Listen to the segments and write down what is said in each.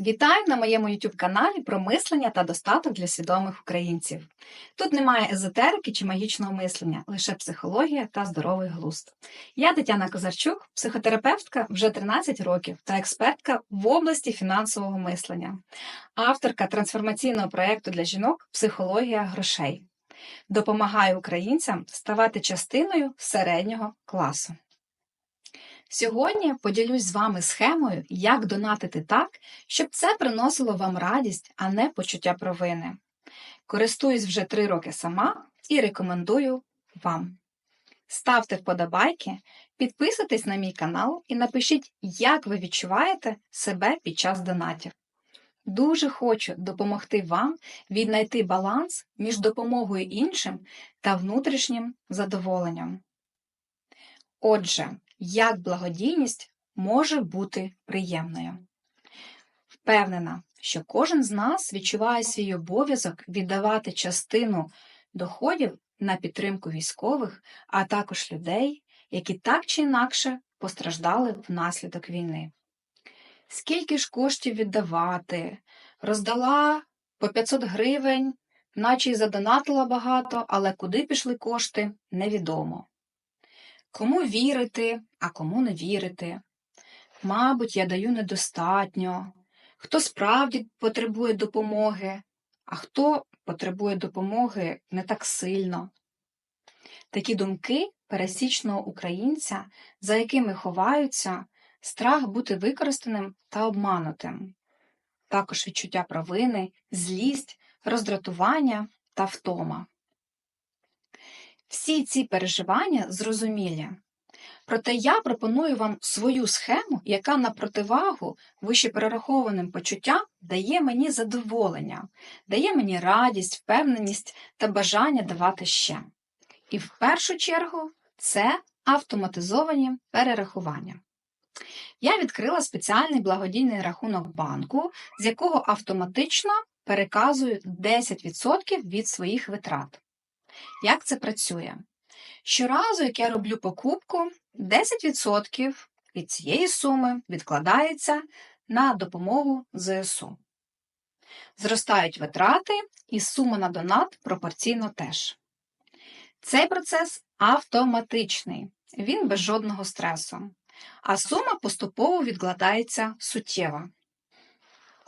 Вітаю на моєму youtube каналі про мислення та достаток для свідомих українців. Тут немає езотерики чи магічного мислення, лише психологія та здоровий глузд. Я Тетяна Козарчук, психотерапевтка вже 13 років та експертка в області фінансового мислення, авторка трансформаційного проєкту для жінок Психологія грошей. Допомагаю українцям ставати частиною середнього класу. Сьогодні поділюсь з вами схемою, як донатити так, щоб це приносило вам радість, а не почуття провини. Користуюсь вже три роки сама і рекомендую вам. Ставте вподобайки, підписуйтесь на мій канал і напишіть, як ви відчуваєте себе під час донатів. Дуже хочу допомогти вам віднайти баланс між допомогою іншим та внутрішнім задоволенням. Отже, як благодійність може бути приємною. Впевнена, що кожен з нас відчуває свій обов'язок віддавати частину доходів на підтримку військових, а також людей, які так чи інакше постраждали внаслідок війни. Скільки ж коштів віддавати? Роздала по 500 гривень, наче й задонатила багато, але куди пішли кошти, невідомо. Кому вірити, а кому не вірити. Мабуть, я даю недостатньо. Хто справді потребує допомоги, а хто потребує допомоги не так сильно. Такі думки пересічного українця, за якими ховаються страх бути використаним та обманутим, також відчуття провини, злість, роздратування та втома. Всі ці переживання зрозумілі. Проте я пропоную вам свою схему, яка на противагу вище перерахованим почуттям дає мені задоволення, дає мені радість, впевненість та бажання давати ще. І в першу чергу це автоматизовані перерахування. Я відкрила спеціальний благодійний рахунок банку, з якого автоматично переказую 10% від своїх витрат. Як це працює? Щоразу, як я роблю покупку, 10% від цієї суми відкладається на допомогу ЗСУ. Зростають витрати, і сума на донат пропорційно теж. Цей процес автоматичний, він без жодного стресу, а сума поступово відкладається суттєво.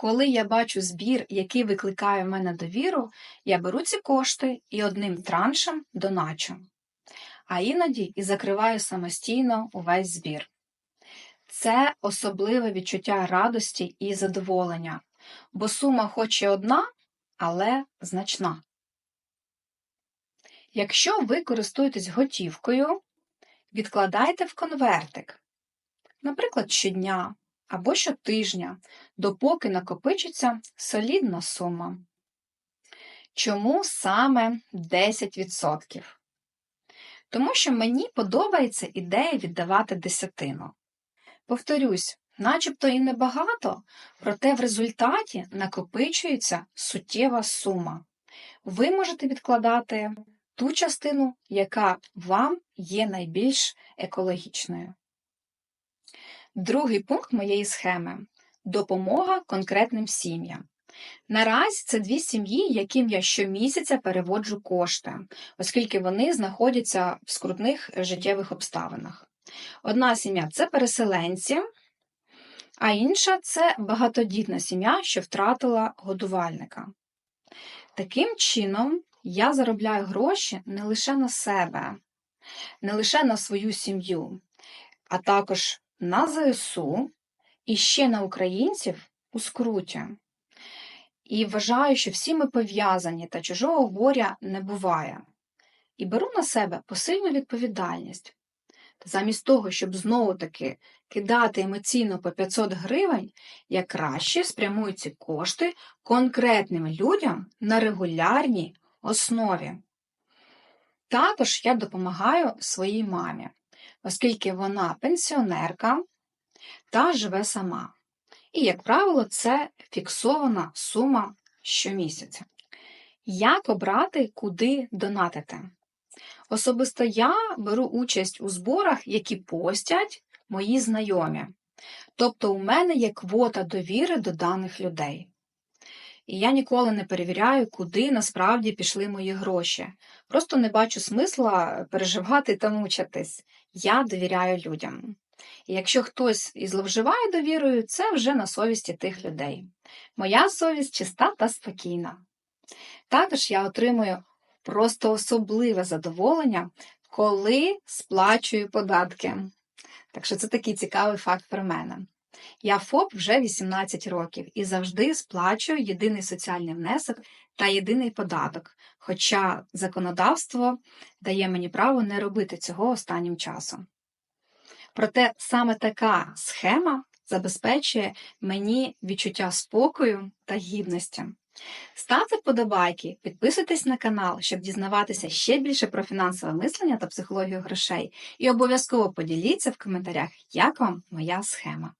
Коли я бачу збір, який викликає в мене довіру, я беру ці кошти і одним траншем доначу, а іноді і закриваю самостійно увесь збір. Це особливе відчуття радості і задоволення, бо сума хоч і одна, але значна. Якщо ви користуєтесь готівкою, відкладайте в конвертик, наприклад, щодня або щотижня, допоки накопичиться солідна сума. Чому саме 10%? Тому що мені подобається ідея віддавати десятину. Повторюсь, начебто і небагато, проте в результаті накопичується суттєва сума. Ви можете відкладати ту частину, яка вам є найбільш екологічною. Другий пункт моєї схеми допомога конкретним сім'ям. Наразі це дві сім'ї, яким я щомісяця переводжу кошти, оскільки вони знаходяться в скрутних життєвих обставинах. Одна сім'я це переселенці, а інша це багатодітна сім'я, що втратила годувальника. Таким чином, я заробляю гроші не лише на себе, не лише на свою сім'ю, а також на ЗСУ і ще на українців у скруті. І вважаю, що всі ми пов'язані та чужого горя не буває. І беру на себе посильну відповідальність. Замість того, щоб знову-таки кидати емоційно по 500 гривень, я краще спрямую ці кошти конкретним людям на регулярній основі. Також я допомагаю своїй мамі оскільки вона пенсіонерка та живе сама. І, як правило, це фіксована сума щомісяця. Як обрати, куди донатити? Особисто я беру участь у зборах, які постять мої знайомі. Тобто у мене є квота довіри до даних людей. І я ніколи не перевіряю, куди насправді пішли мої гроші. Просто не бачу смисла переживати та мучитись. Я довіряю людям. І якщо хтось і зловживає довірою, це вже на совісті тих людей. Моя совість чиста та спокійна. Також я отримую просто особливе задоволення, коли сплачую податки. Так що це такий цікавий факт про мене. Я ФОП вже 18 років і завжди сплачую єдиний соціальний внесок та єдиний податок, хоча законодавство дає мені право не робити цього останнім часом. Проте саме така схема забезпечує мені відчуття спокою та гідності. Ставте вподобайки, підписуйтесь на канал, щоб дізнаватися ще більше про фінансове мислення та психологію грошей, і обов'язково поділіться в коментарях, як вам моя схема.